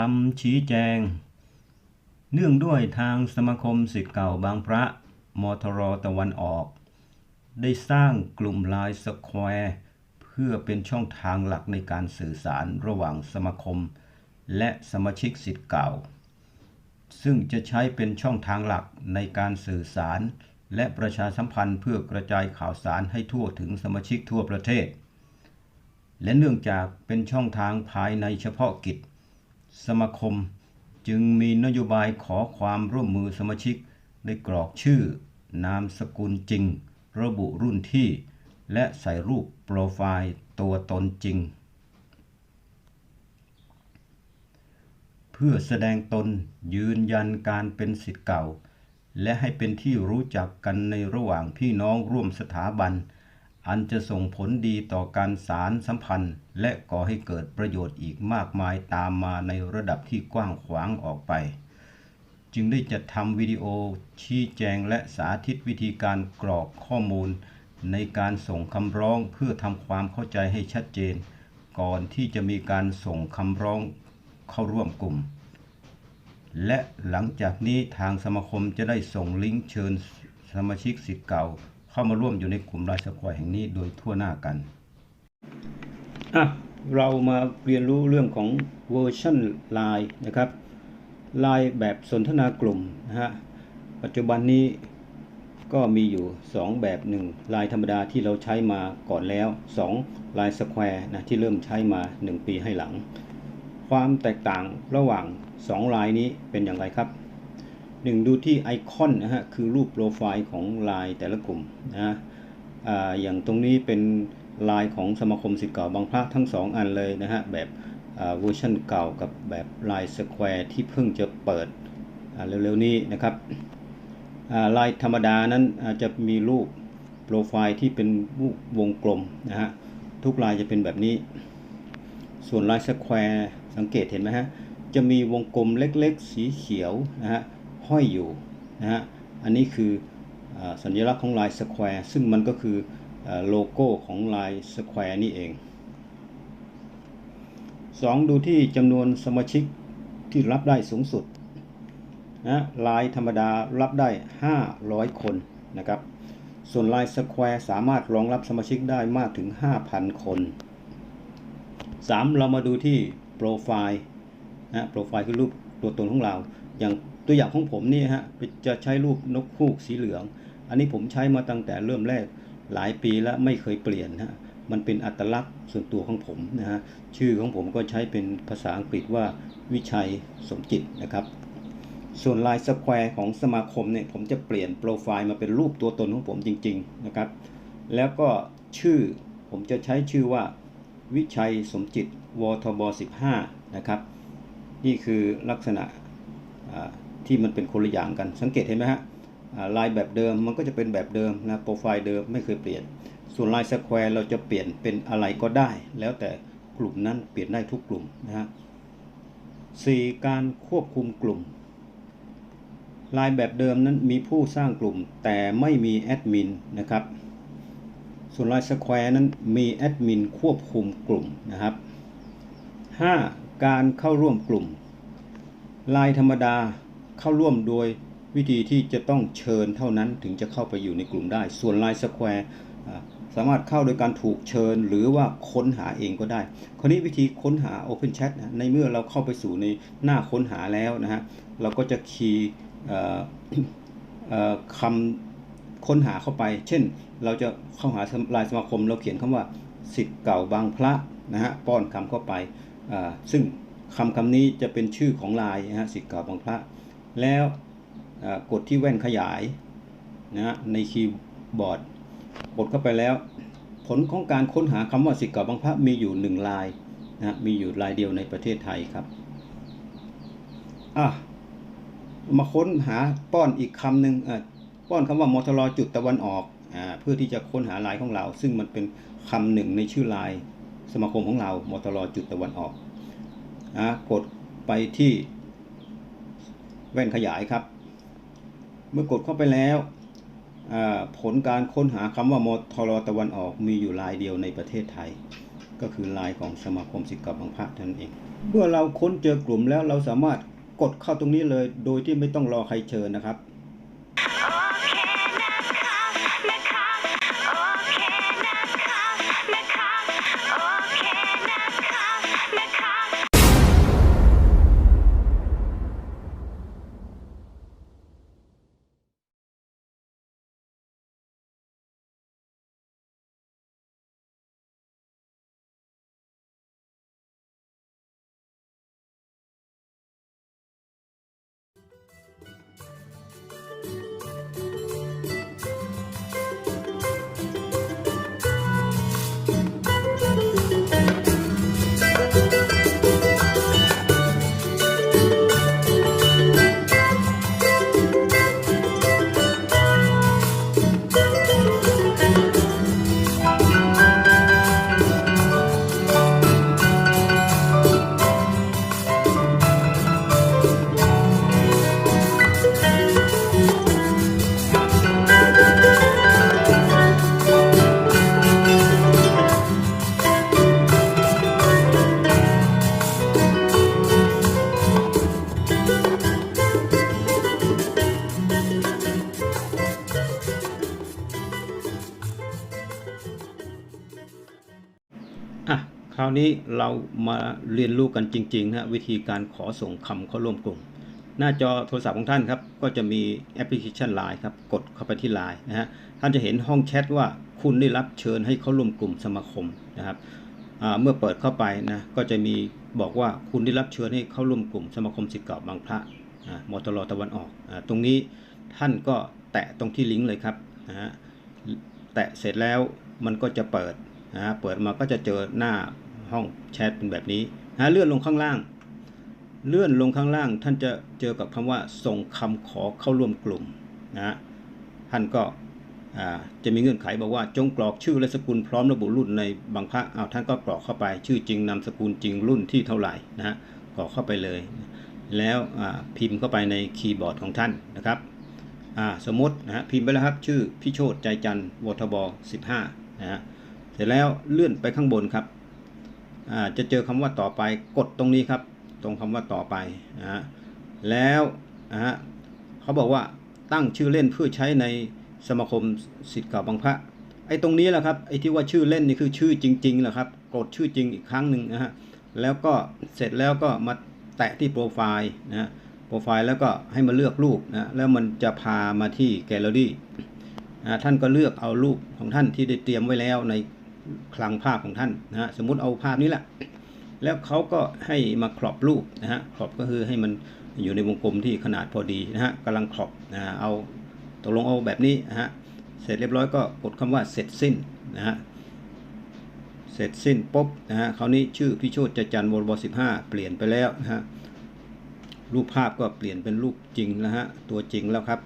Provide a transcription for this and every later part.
คำชี้แจง เนื่องด้วยทางสมาคมสิทธิ์เก่าบางพระมทรตะวันออก ได้สร้างกลุ่มไลน์สแควร์เพื่อเป็นช่องทางหลักในการสื่อสารระหว่างสมาคม และสมาชิกสิทธิ์เก่า ซึ่งจะใช้เป็นช่องทางหลักในการสื่อสาร และประชาสัมพันธ์เพื่อกระจายข่าวสารให้ทั่วถึงสมาชิกทั่วประเทศ และเนื่องจากเป็นช่องทางภายในเฉพาะกิจ สมาคม จึงมีนโยบายขอความร่วมมือสมาชิกได้กรอกชื่อ นามสกุลจริง ระบุรุ่นที่ และใส่รูปโปรไฟล์ตัวตนจริง เพื่อแสดงตนยืนยันการเป็นสิทธิ์เก่า และให้เป็นที่รู้จักกันในระหว่างพี่น้องร่วมสถาบัน อันจะส่งผลดีต่อการสารสัมพันธ์ และก่อให้เกิดประโยชน์อีกมากมายตามมาในระดับที่กว้างขวางออกไป จึงได้จัดทำวิดีโอชี้แจงและสาธิตวิธีการกรอกข้อมูล ในการส่งคำร้องเพื่อทำความเข้าใจให้ชัดเจน ก่อนที่จะมีการส่งคำร้องเข้าร่วมกลุ่ม และหลังจากนี้ทางสมาคมจะได้ส่งลิงก์เชิญสมาชิกสิทธิ์เก่า เข้ามาร่วมอยู่ในกลุ่มไลน์สควอแห่งนี้โดยทั่วหน้ากันอะเรามาเรียนรู้เรื่องของเวอร์ชันไลน์นะครับไลน์แบบสนทนากลุ่มนะฮะปัจจุบันนี้ก็มีอยู่ 2 แบบหนึ่งไลน์ธรรมดาที่เราใช้มาก่อนแล้ว2ไลน์สแควร์นะที่เริ่มใช้มา 1 ปีให้หลัง ความแตกต่างระหว่าง 2 ลายนี้เป็นอย่างไรครับ 1 ดูที่ไอคอนนะฮะ คือรูปโปรไฟล์ของลายแต่ละกลุ่มนะฮะอ่าอย่างตรงนี้เป็นลายของสมาคมสิทธิ์เก่าบางพระทั้ง 2 อันเลยนะฮะ แบบเวอร์ชันเก่ากับแบบลายสแควร์ที่เพิ่งจะเปิดเร็วๆนี้นะครับลายธรรมดานั้นจจะมีรูปโปรไฟล์ที่เป็นรูปวงกลมนะฮะ ทุกลายจะเป็นแบบนี้ ส่วนลายสแควร์สังเกตเห็นไหมฮะ จะมีวงกลมเล็กๆ สีเขียวนะฮะ ห้อยอยู่นะฮะอันนี้คืออสัญลักษณ์ของลายสแควร์ซึ่งมันก็คืออโลโก้ของลายสแควร์นี่เอง 2. ดูที่จำนวนสมาชิกที่รับได้สูงสุดนะลายธรรมดารับได้ 500 คนนะครับ ส่วนลายสแควร์สามารถรองรับสมาชิกได้มากถึง 5,000 คน 3. เรามาดูที่โปรไฟล์นะโปรไฟล์คือรูปตัวตนของเราอย่าง ตัวอย่างของผมนี่ฮะจะใช้รูปนกฮูกสีเหลือง อันนี้ผมใช้มาตั้งแต่เริ่มแรกหลายปีแล้วไม่เคยเปลี่ยนฮะมันเป็นอัตลักษณ์ส่วนตัวของผมนะฮะชื่อของผมก็ใช้เป็นภาษาอังกฤษว่าวิชัยสมจิตนะครับส่วนลายสแควร์ของสมาคมเนี่ยผมจะเปลี่ยนโปรไฟล์มาเป็นรูปตัวตนของผมจริง ๆนะครับ แล้วก็ชื่อผมจะใช้ชื่อว่าวิชัยสมจิตวทบ 15 นะครับ นี่คือลักษณะ ที่มันเป็นคนละอย่างกัน สังเกตเห็นไหมฮะลายแบบเดิมมันก็จะเป็นแบบเดิมนะโปรไฟล์เดิมไม่เคยเปลี่ยน ส่วนลายสแควร์เราจะเปลี่ยนเป็นอะไรก็ได้ แล้วแต่กลุ่มนั้นเปลี่ยนได้ทุกกลุ่มนะฮะสี่การควบคุมกลุ่ม ลายแบบเดิมนั้นมีผู้สร้างกลุ่มแต่ไม่มีแอดมินนะครับ ส่วนลายสแควร์นั้นมีแอดมินควบคุมกลุ่มนะครับ 5. การเข้าร่วมกลุ่ม ลายธรรมดา เข้าร่วมโดยวิธีที่จะต้องเชิญเท่านั้นถึงจะเข้าไปอยู่ในกลุ่มได้ ส่วนไลายสแควร์สามารถเข้าโดยการถูกเชิญหรือว่าค้นหาเองก็ได้ คราวนี้วิธีค้นหา Open Chat นะในเมื่อเราเข้าไปสู่ในหน้าค้นหาแล้วนะฮะ เราก็จะคีย์คำค้นหาเข้าไป เช่น เราจะเข้าหาลายสมาคม เราเขียนคำว่าสิทธิ์เก่าบางพระนะฮะ ป้อนคำเข้าไป ซึ่งคำคำนี้จะเป็นชื่อของลายนะฮะสิทธิ์เก่าบางพระ แล้วกดที่แว่นขยายนะฮะในคีย์บอร์ดกดเข้าไปแล้ว ผลของการค้นหาคำว่าสิทธิ์ก่าบางพระมีอยู่หนึ่งลายนะฮะมีอยู่ลายเดียวในประเทศไทยครับอะมาค้นหาป้อนอีกคำหนึ่งป้อนคำว่ามทรจุดตะวันออกอเพื่อที่จะค้นหาลายของเรา ซึ่งมันเป็นคำหนึ่งในชื่อลายสมาคมของเรามทรจุดตะวันออกอะกดไปที่ แว่นขยายครับ เมื่อกดเข้าไปแล้วผลการค้นหาคำว่ามทรตะวันออกมีอยู่ลายเดียวในประเทศไทย ก็คือลายของสมาคมสิทธิ์เก่าบางพระท่านั้นเอง เมื่อเราค้นเจอกลุ่มแล้วเราสามารถกดเข้าตรงนี้เลย โดยที่ไม่ต้องรอใครเชิญนะครับาวนี้เรามาเรียนรู้กันจริงๆนะวิธีการขอส่งคำเข้าร่วมกลุ่ม หน้าจอโทรศัพท์ของท่านครับ ก็จะมีแอปพลิเคชัน Line ครับ กดเข้าไปที่ Line นะฮะ ท่านจะเห็นห้องแชทว่าคุณได้รับเชิญให้เข้าร่วมกลุ่มสมาคมนะครับเมื่อเปิดเข้าไปนะ ก็จะมีบอกว่าคุณได้รับเชิญให้เข้าร่วมกลุ่มสมาคมศิษย์เก่าบางพระอ่ามตลตะวันออกอาตรงนี้ท่านก็แตะตรงที่ลิงก์เลยครับนะฮะ แตะเสร็จแล้วมันก็จะเปิดนะฮะเปิดมาก็จะเจอหน้า ห้องแชทเป็นแบบนี้นะเลื่อนลงข้างล่าง เลื่อนลงข้างล่าง ท่านจะเจอกับคำว่าส่งคำขอเข้าร่วมกลุ่มนะท่านก็จะมีเงื่อนไขบอกว่าจงกรอกชื่อและสกุลพร้อมระบุรุ่นในบางพระอ้าวท่านก็กรอกเข้าไป ชื่อจริงนามสกุลจริงรุ่นที่เท่าไหร่นะกรอกเข้าไปเลย แล้วพิมพ์เข้าไปในคีย์บอร์ดของท่านนะครับสมมตินะพิมพ์ไปแล้วครับชื่อพิโชตใจจันทร์วทบ 15นะฮะเสร็จแล้วเลื่อนไปข้างบนครับ จะเจอคำว่าต่อไปกดตรงนี้ครับ ตรงคำว่าต่อไปนะฮะแล้วนะฮะเขาบอกว่าตั้งชื่อเล่นเพื่อใช้ในสมาคมสิทธิ์เก่าบางพระไอ้ตรงนี้แหละครับไอ้ที่ว่าชื่อเล่นนี่คือชื่อจริงๆแหละครับกดชื่อจริงอีกครั้งหนึ่งนะฮะแล้วก็เสร็จแล้วก็มาแตะที่โปรไฟล์นะฮะโปรไฟล์แล้วก็ให้มาเลือกรูปนะแล้วมันจะพามาที่แกลเลอรี่นะท่านก็เลือกเอารูปของท่านที่ได้เตรียมไว้แล้วใน คลังภาพของท่านนะฮะสมมุติเอาภาพนี้แหละแล้วเขาก็ให้มาครอบรูปนะฮะครอบก็คือให้มันอยู่ในวงกลมที่ขนาดพอดีนะฮะกำลังครอบนะเอาตกลงเอาแบบนี้นะฮะเสร็จเรียบร้อยก็กดคำว่าเสร็จสิ้นนะฮะเสร็จสิ้นปุ๊บนะฮะคราวนี้ชื่อพิโชตจจันทร์วรบ15เปลี่ยนไปแล้วนะฮะรูปภาพก็เปลี่ยนเป็นรูปจริงแล้วฮะตัวจริงแล้วครับ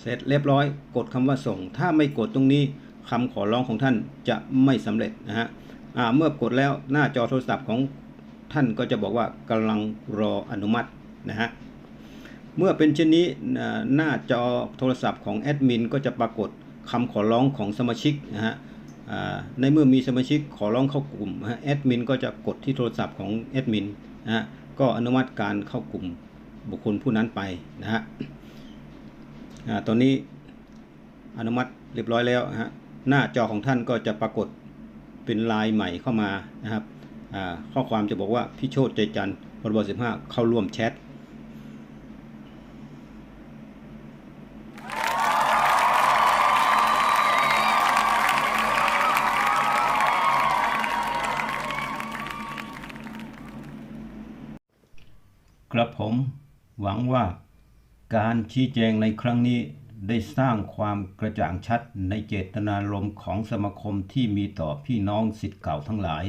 เสร็จเรียบร้อย กดคำว่าส่ง ถ้าไม่กดตรงนี้ คำขอร้องของท่านจะไม่สำเร็จนะฮะเมื่อกดแล้วหน้าจอโทรศัพท์ของท่านก็จะบอกว่ากำลังรออนุมัตินะฮะเมื่อเป็นเช่นนี้หน้าจอโทรศัพท์ของแอดมินก็จะปรากฏคำขอร้องของสมาชิกนะฮะในเมื่อมีสมาชิกขอร้องเข้ากลุ่มแอดมินก็จะกดที่โทรศัพท์ของแอดมินนะฮะก็อนุมัติการเข้ากลุ่มบุคคลผู้นั้นไปนะฮะตอนนี้อนุมัติเรียบร้อยแล้วฮะ หน้าจอของท่านก็จะปรากฏเป็นลายใหม่เข้ามานะครับข้อความจะบอกว่าพี่โชตใจจันทร์บริบท15 เข้าร่วมแชทครับผมหวังว่าการชี้แจงในครั้งนี้ ได้สร้างความกระจ่างชัดในเจตนารมณ์ของสมาคมที่มีต่อพี่น้องสิทธิ์เก่าทั้งหลาย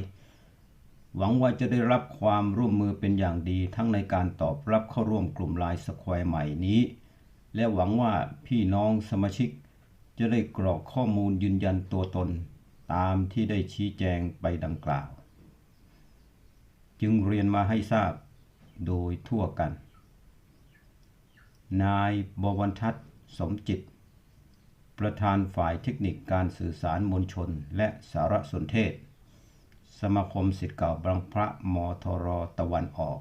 หวังว่าจะได้รับความร่วมมือเป็นอย่างดีทั้งในการตอบรับเข้าร่วมกลุ่มลน์สแควร์ใหม่นี้ และหวังว่าพี่น้องสมาชิก จะได้กรอกข้อมูลยืนยันตัวตน ตามที่ได้ชี้แจงไปดังกล่าว จึงเรียนมาให้ทราบโดยทั่วกัน นายบวรทัศน สมจิต ประธานฝ่ายเทคนิคการสื่อสารมวลชน และสารสนเทศ สมาคมสิทธิ์เก่าบางพระมทรตะวันออก